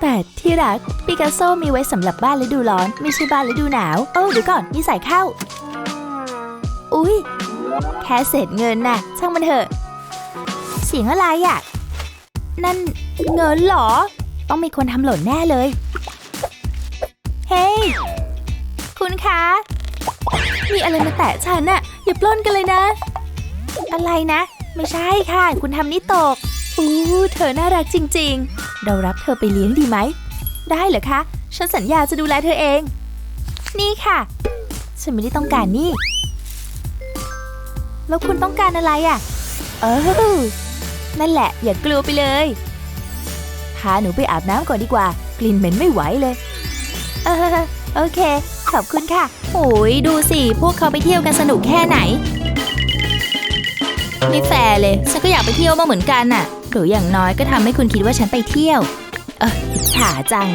แต่ที่รักปิกัสโซมีไว้สำหรับบ้านฤดูร้อน ไม่ใช่บ้านฤดูหนาว โอ้เดี๋ยวก่อนนี่ใส่เข้า อุ๊ย แค่เศษเงินน่ะ ช่างมันเถอะ เสียงอะไรอะ นั่นเงินเหรอ ต้องมีคนทำหล่นแน่เลย เฮ้ยคุณคะ มีอะไรมาแตะฉันน่ะ อย่าปล้นกันเลยนะ อะไรนะ ไม่ใช่ค่ะ คุณทำนี่ตก อู้เธอน่ารักจริง ๆ เรารับเธอไปเลี้ยงดีไหม ได้เหรอคะ ฉันสัญญาจะดูแลเธอเอง นี่ค่ะ ฉันไม่ได้ต้องการนี่ แล้วคุณต้องการอะไรอะ เออ นั่นแหละ อย่ากลัวไปเลย พาหนูไปอาบน้ำก่อนดีกว่า กลิ่นเหม็นไม่ไหวเลย เออ โอเค ขอบคุณค่ะ โอ้ยดูสิ พวกเขาไปเที่ยวกันสนุกแค่ไหน ไม่แฟร์เลย ฉันก็อยากไปเที่ยวมาเหมือนกันน่ะ หรืออย่างน้อยก็ทำให้คุณคิดว่าฉันไปเที่ยว เอออิจฉาจัง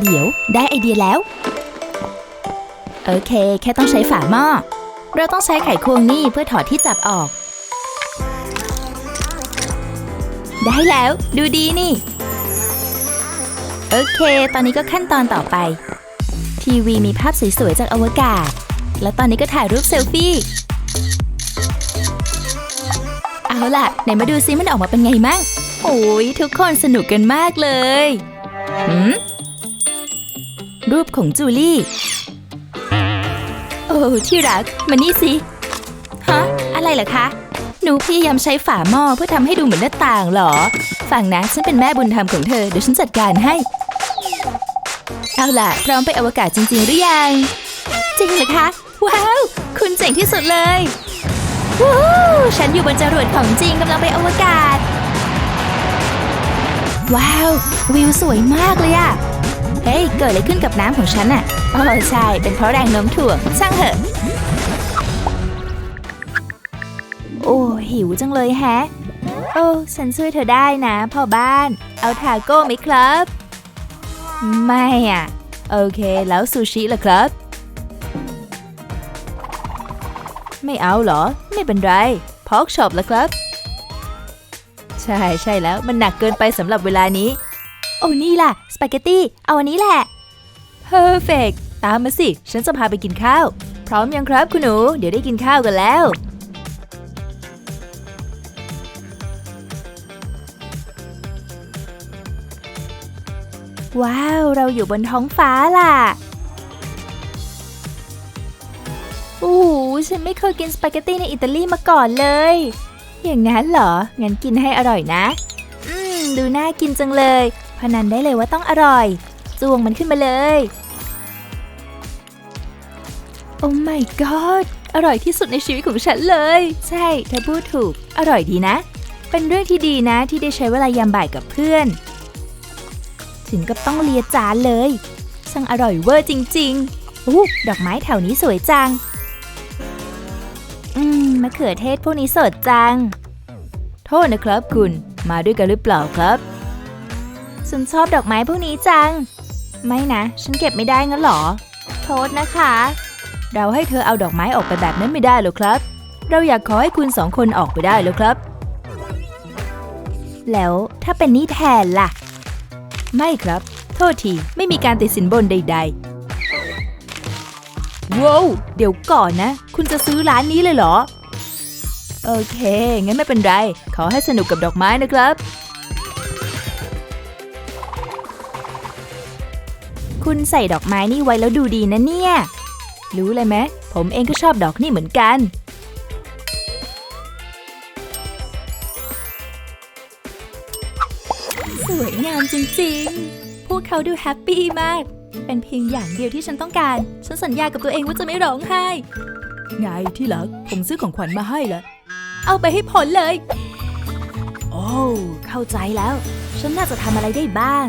เดี๋ยวได้ไอเดียแล้ว โอเค แค่ต้องใช้ฝาหม้อ เราต้องใช้ไขควงนี่เพื่อถอดที่จับออก ได้แล้ว ดูดีนี่ โอเค ตอนนี้ก็ขั้นตอนต่อไป ทีวีมีภาพสวยๆจากอวกาศ แล้วตอนนี้ก็ถ่ายรูปเซลฟี่ เอาล่ะไหนมาดูซิมันออกมาเป็นไงมั่งโอ้ยทุกคนสนุกกันมากเลยหืมรูปของจูลี่ โอ้ที่รักมานี่สิ ฮะ อะไรเหรอคะ หนูพยายามใช้ฝาหม้อเพื่อทำให้ดูเหมือนหน้าต่างเหรอ ฟังนะ ฉันเป็นแม่บุญธรรมของเธอ เดี๋ยวฉันจัดการให้ เอาล่ะ พร้อมไปอวกาศจริง ๆ หรือยัง จริงเหรอคะ ว้าว คุณเจ๋งที่สุดเลย วู้ฉันอยู่บนจรวดของจริงกำลังไปอวกาศ ว้าว วิวสวยมากเลยอะเฮ้ย เกิดอะไรขึ้นกับน้ำของฉันอะอ๋อใช่ เป็นเพราะแรงโน้มถ่วงช่างเถอะ โอ้ หิวจังเลยแฮะ โอ้ ฉันช่วยเธอได้นะพ่อบ้าน เอาทาโก้ไหมครับ ไม่อะโอเค แล้วซูชิล่ะครับ ไม่เอาเหรอ ไม่เป็นไรพอกช็อปล่ะครับ ใช่ใช่แล้วมันหนักเกินไปสำหรับเวลานี้ โอ้นี่ล่ะ สปาเกตตี้ เอาอันนี้แหละ เพอร์เฟกตามมาสิ ฉันจะพาไปกินข้าว พร้อมยังครับคุณหนู เดี๋ยวได้กินข้าวกันแล้ว ว้าว เราอยู่บนท้องฟ้าล่ะโอ้ ฉันไม่เคยกินสปาเกตตี้ในอิตาลีมาก่อนเลย อย่างนั้นเหรอ งั้นกินให้อร่อยนะ อืม ดูน่ากินจังเลย พนันได้เลยว่าต้องอร่อย จวงมันขึ้นมาเลย โอ้ my god อร่อยที่สุดในชีวิตของฉันเลย ใช่เธอพูดถูก อร่อยดีนะ เป็นเรื่องที่ดีนะที่ได้ใช้เวลายามบ่ายกับเพื่อน ถึงกับต้องเลียจานเลยช่างอร่อยเวอร์จริง ๆอู้ดอกไม้แถวนี้สวยจังะเขือเทศพวกนี้สดจัง โทษนะครับคุณมาด้วยกันหรือเปล่าครับ ฉันชอบดอกไม้พวกนี้จัง ไม่นะ ฉันเก็บไม่ได้งั้นหรอ โทษนะคะ เราให้เธอเอาดอกไม้ออกไปแบบนั้นไม่ได้หรอกครับ เราอยากขอให้คุณสองคนออกไปได้แล้วครับ แล้วถ้าเป็นนี่แทนล่ะ ไม่ครับ โทษทีไม่มีการติดสินบนใด ๆว้าวเดี๋ยวก่อนนะ คุณจะซื้อร้านนี้เลยเหรอ โอเค งั้นไม่เป็นไร ขอให้สนุกกับดอกไม้นะครับ คุณใส่ดอกไม้นี่ไว้แล้วดูดีนะเนี่ย รู้เลยไหม ผมเองก็ชอบดอกนี่เหมือนกัน สวยงามจริงๆ พวกเขาดูแฮปปี้มาก เป็นเพียงอย่างเดียวที่ฉันต้องการ ฉันสัญญากับตัวเองว่าจะไม่ร้องไห้ ไงที่รัก ผมซื้อของขวัญมาให้ละ เอาไปให้ผลเลย โอ้เข้าใจแล้ว ฉันน่าจะทำอะไรได้บ้าง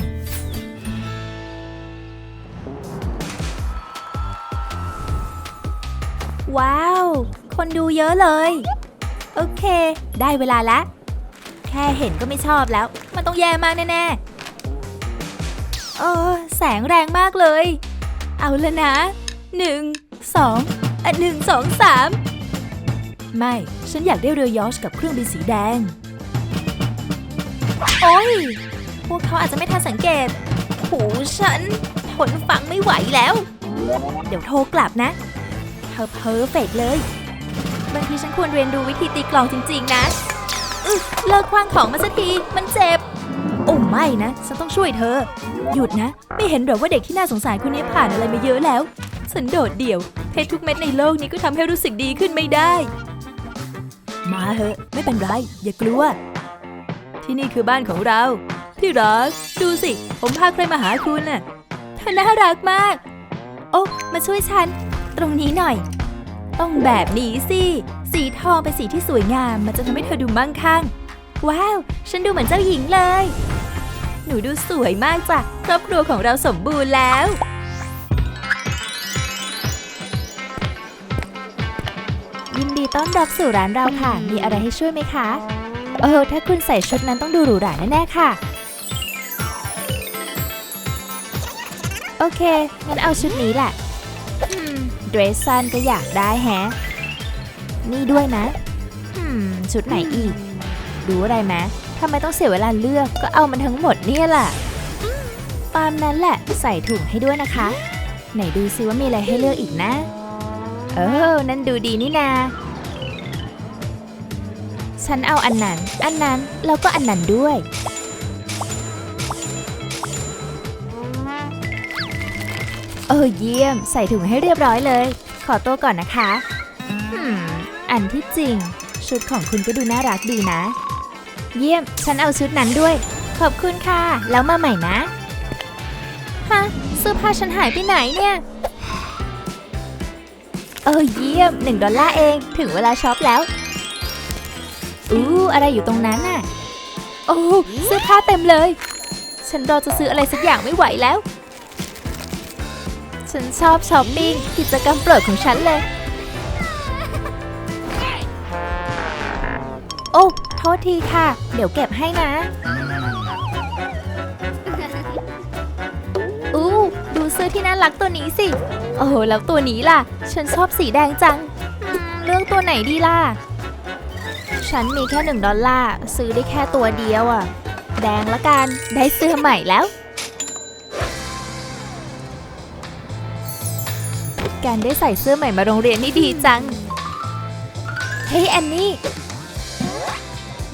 ว้าว คนดูเยอะเลย โอเค ได้เวลาแล้วแค่เห็นก็ไม่ชอบแล้ว มันต้องแย่มากแน่ๆเออแสงแรงมากเลย เอาละนะหนึ่งสองอะหนึ่งสองสาม ไม่ ฉันอยากได้เรือยอชกับเครื่องบินสีแดง โอ้ย พวกเขาอาจจะไม่ทันสังเกต หูฉันทนฟังไม่ไหวแล้ว เดี๋ยวโทรกลับนะ เธอเพอร์เฟกเลย บางทีฉันควรเรียนรู้วิธีตีกลองจริง ๆ นะอึเลิกคว้างของมาสักที มันเจ็บ โอ้ไม่นะ ฉันต้องช่วยเธอ หยุดนะ ไม่เห็นหรอว่าเด็กที่น่าสงสารคนนี้ผ่านอะไรมาเยอะแล้วฉันโดดเดี่ยวเพชรทุกเม็ดในโลกนี้ก็ทำให้รู้สึกดีขึ้นไม่ได้ มาเหอะ ไม่เป็นไร อย่ากลัว ที่นี่คือบ้านของเราที่รัก ดูสิ ผมพาใครมาหาคุณน่ะเธอน่ารักมาก โอ้มาช่วยฉัน ตรงนี้หน่อย ต้องแบบนี้สิ สีทองเป็นสีที่สวยงาม มันจะทำให้เธอดูมั่งคั่ง ว้าว ฉันดูเหมือนเจ้าหญิงเลย หนูดูสวยมากจ้ะ ครอบครัวของเราสมบูรณ์แล้ว ต้อนรับสู่ร้านเราค่ะ มีอะไรให้ช่วยไหมคะ เออ ถ้าคุณใส่ชุดนั้นต้องดูหรูหราแน่ๆค่ะ โอเค งั้นเอาชุดนี้แหละเดรสซันก็อยากได้แฮะ นี่ด้วยนะชุดไหนอีก ดูอะไรไหมทำไมต้องเสียเวลาเลือก ก็เอามันทั้งหมดเนี่ยแหละ ตามนั้นแหละ ใส่ถุงให้ด้วยนะคะ ไหนดูซิว่ามีอะไรให้เลือกอีกนะ เออ นั่นดูดีนี่นา ฉันเอาอันนั้น อันนั้น แล้วก็อันนั้นด้วยเออเยี่ยม ใส่ถุงให้เรียบร้อยเลย ขอตัวก่อนนะคะอืมอันที่จริง ชุดของคุณก็ดูน่ารักดีนะ เยี่ยม ฉันเอาชุดนั้นด้วย ขอบคุณค่ะ แล้วมาใหม่นะ ฮะ เสื้อผ้าฉันหายไปไหนเนี่ยเออเยี่ยมหนึ่งดอลลาร์เอง ถึงเวลาช็อปแล้ว อู้อะไรอยู่ตรงนั้นน่ะ โอ้เสื้อผ้าเต็มเลย ฉันรอจะซื้ออะไรสักอย่างไม่ไหวแล้ว ฉันชอบช้อปปิ้งกิจกรรมโปรดของฉันเลย โอ้โทษทีค่ะ เดี๋ยวเก็บให้นะ อู้ดูเสื้อที่น่ารักตัวนี้สิ โอ้แล้วตัวนี้ล่ะ ฉันชอบสีแดงจัง เลือกตัวไหนดีล่ะ ฉันมีแค่หนึ่งดอลลาร์ซื้อได้แค่ตัวเดียวอะแดงละกัน ได้เสื้อใหม่แล้ว การได้ใส่เสื้อใหม่มาโรงเรียนนี่ดีจัง เฮ้ยแอนนี่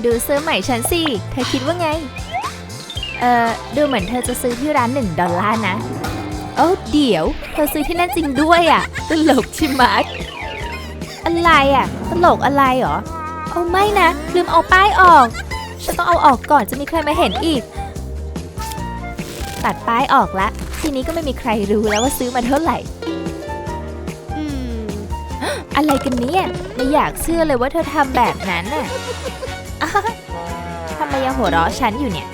ดูเสื้อใหม่ฉันสิ เธอคิดว่าไง เอ่อ ดูเหมือนเธอจะซื้อที่ร้านหนึ่งดอลลาร์นะ โอ้เดี๋ยว เธอซื้อที่นั่นจริงด้วยอะตลกชิมักอะไรอะตลกอะไรหรอ อาไม่นะ ลืมเอาป้ายออก ฉันต้องเอาออกก่อนจะมีใครมาเห็นอีก ตัดป้ายออกละทีนี้ก็ไม่มีใครรู้แล้วว่าซื้อมาเท่าไหร่อะไรกันเนี่ยไม่อยากเชื่อเลยว่าเธอทำแบบนั้นน่ะทำไมยังหัวเราะฉันอยู่เนี่ย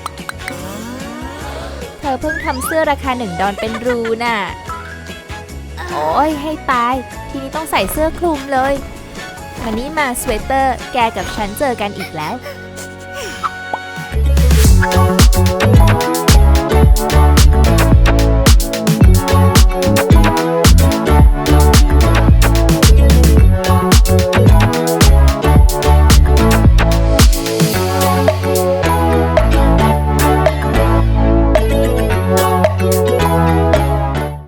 เธอเพิ่งทำเสื้อราคาหนึ่งดอลเป็นรูน่ะ โอ้ยให้ตาย ทีนี้ต้องใส่เสื้อคลุมเลย วันนี้มาสเวตเตอร์ แกกับฉันเจอกันอีกแล้ว